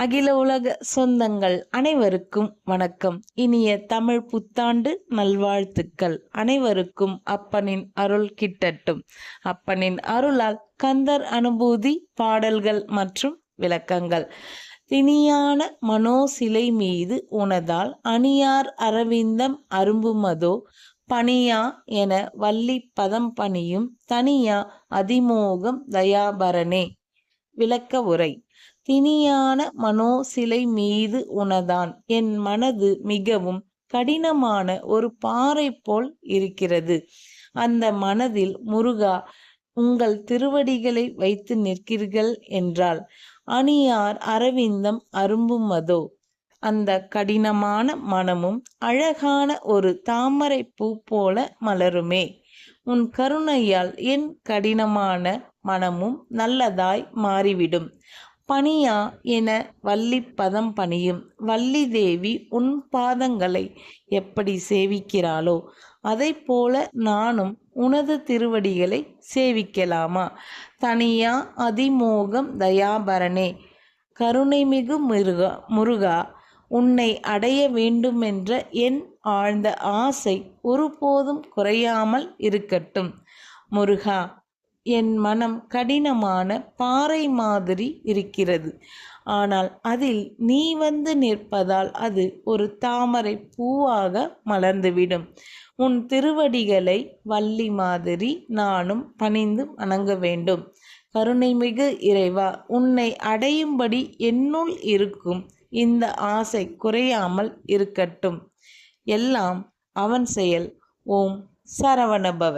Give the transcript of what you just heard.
அகில உலக சொந்தங்கள் அனைவருக்கும் வணக்கம். இனிய தமிழ் புத்தாண்டு நல்வாழ்த்துக்கள். அனைவருக்கும் அப்பனின் அருள் கிட்டட்டும். அப்பனின் அருளால் கந்தர் அனுபூதி பாடல்கள் மற்றும் விளக்கங்கள். தினியான மனோசிலை மீது உனதால் அணியார் அரவிந்தம் அரும்புமதோ பணியா என வள்ளி பதம் பணியும் தனியா அதிமோகம் தயாபரனே. விளக்க உரை. தினியான மனோசிலை மீது உனதான் என் மனது மிகவும் கடினமான ஒரு பாறை போல் இருக்கிறது. அந்த மனதில் முருகா உங்கள் திருவடிகளை வைத்து நிற்கிறீர்கள் என்றால் அணியார் அரவிந்தம் அரும்புமதோ? அந்த கடினமான மனமும் அழகான ஒரு தாமரை பூ போல மலருமே. உன் கருணையால் என் கடினமான மனமும் நல்லதாய் மாறிவிடும். பணியா என வள்ளி பதம் பணியும். வள்ளி தேவி உன் பாதங்களை எப்படி சேவிக்கிறாளோ அதை போல நானும் உனது திருவடிகளை சேவிக்கலாமா? தனியா அதிமோகம் தயாபரனே கருணைமிகு முருகா முருகா உன்னை அடைய வேண்டுமென்ற என் ஆழ்ந்த ஆசை ஒருபோதும் குறையாமல் இருக்கட்டும். முருகா என் மனம் கடினமான பாறை மாதிரி இருக்கிறது. ஆனால் அதில் நீ வந்து நிற்பதால் அது ஒரு தாமரை பூவாக மலர்ந்துவிடும். உன் திருவடிகளை வள்ளி மாதிரி நானும் பணிந்து வணங்க வேண்டும். கருணைமிகு இறைவா உன்னை அடையும்படி என்னுள் இருக்கும் இந்த ஆசை குறையாமல் இருக்கட்டும். எல்லாம் அவன் செயல். ஓம் சரவணபவ.